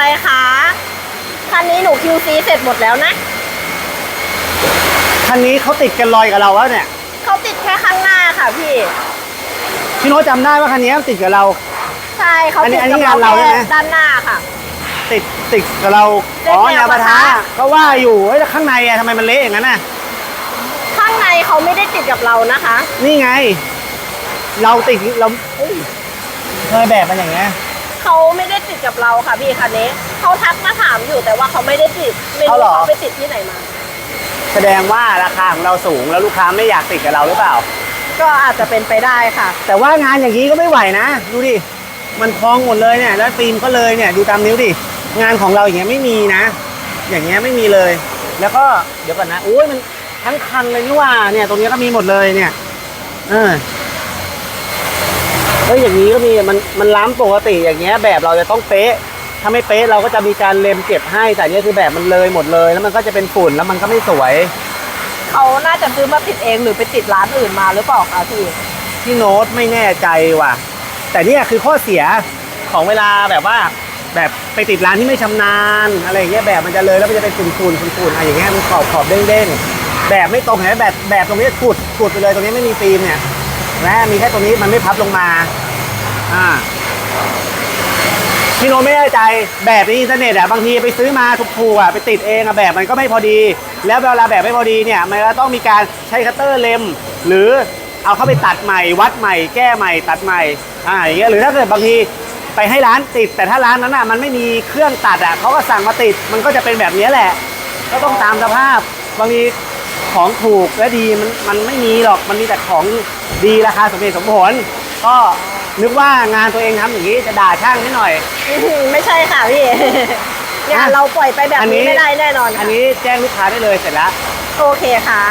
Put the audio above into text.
อะไรคะ คันนี้หนู QC เสร็จหมดแล้วนะ คันนี้เขาติดกันลอยกับเราแล้วเนี่ย เขาติดแค่ข้างหน้าค่ะพี่ พี่โน้ตจำได้ว่าคันนี้ติดกับเรา ใช่เขาอันนี้ติดอันนี้กับเรางานเราใช่แค่ไหม ด้านหน้าค่ะ ติดติดกับเราเส้นอ๋อแนแนววปะทะปะทะก็ว่าอยู่เฮ้ยแล้วข้างในอะทำไมมันเละอย่างนั้นน่ะ ข้างในเขาไม่ได้ติดกับเรานะคะ นี่ไง เราติดเราเอ้ยทำไมแบบมันอย่างเงี้ย เขาไม่ได้ติดกับเราค่ะพี่คันนี้เขาทักมาถามอยู่แต่ว่าเขาไม่ได้ติดไม่เอารู้เหรอเขาไปติดที่ไหนมา แสดงว่าราคาของเราสูงแล้วลูกค้าไม่อยากติดกับเราหรือเปล่า ก็อาจจะเป็นไปได้ค่ะ แต่ว่างานอย่างนี้ก็ไม่ไหวนะ ดูดิ มันพองหมดเลยเนี่ย แล้วฟิล์มก็เลยเนี่ย ดูตามนิ้วดิ งานของเราอย่างเงี้ยไม่มีนะ อย่างเงี้ยไม่มีเลย แล้วก็เดี๋ยวก่อนนะโอ้ยมันทั้งคันเลยนี่หว่าเนี่ย ตรงเนี้ยก็มีหมดเลยเนี่ย เออเฮ้ยอย่างนี้ก็มีมันมันล้ำปกติอย่างเงี้ยแบบเราจะต้องเป๊ะ ถ้าไม่เป๊ะเราก็จะมีการเล็มเก็บให้แต่อันเนี้ยคือแบบมันเลยหมดเลย แล้วมันก็จะเป็นฝุ่นแล้วมันก็ไม่สวย เขาน่าจะซื้อมาติดเองหรือไปติดร้านอื่นมาหรือเปล่าคะพี่พี่โน้ตไม่แน่ใจว่ะ แต่เนี่ยคือข้อเสียของเวลาแบบว่า แบบไปติดร้านที่ไม่ชำนาญอะไรอย่างเงี้ยแบบมันจะเลยแล้วมันจะเป็นฝุ่นฝุ่นฝุ่นฝุ่นอะไรอย่างเงี้ยมันขอบขอบเด้งเด้งๆแบบไม่ตรงเห็นไหมแบบแบบตรงนี้ขุดขุดไปเลยตรงนี้ไม่มีฟิล์มเนี่ยนะมีแค่ตรงนี้มันไม่พับลงมา อ่าพี่โน้ตไม่แน่ใจแบบในอินเทอร์เน็ตอะบางทีไปซื้อมาถูกๆอะไปติดเองอะแบบมันก็ไม่พอดี แล้วเวลาแบบไม่พอดีเนี่ยมันก็ต้องมีการใช้คัตเตอร์เล็ม หรือเอาเข้าไปตัดใหม่วัดใหม่ แก้ใหม่ตัดใหม่อ่าอย่างเงี้ยหรือถ้าเกิดบางทีไปให้ร้านติด แต่ถ้าร้านนั้นอะมันไม่มีเครื่องตัดอะเขาก็สั่งมาติดมันก็จะเป็นแบบนี้แหละ ก็ต้องตามสภาพบางทีของถูกและดีมันมันไม่มีหรอกมันมีแต่ของดีราคาสมเหตุสมผล ก็ นึกว่างานตัวเองทำอย่างนี้จะด่าช่างนิดหน่อย อื้อหือไม่ใช่ค่ะพี่งานเราปล่อยไปแบบอันนี้นี้ไม่ได้แน่นอนอัค่ะนนี้แจ้งลูกค้าได้เลยเสร็จแล้ว โอเคค่ะ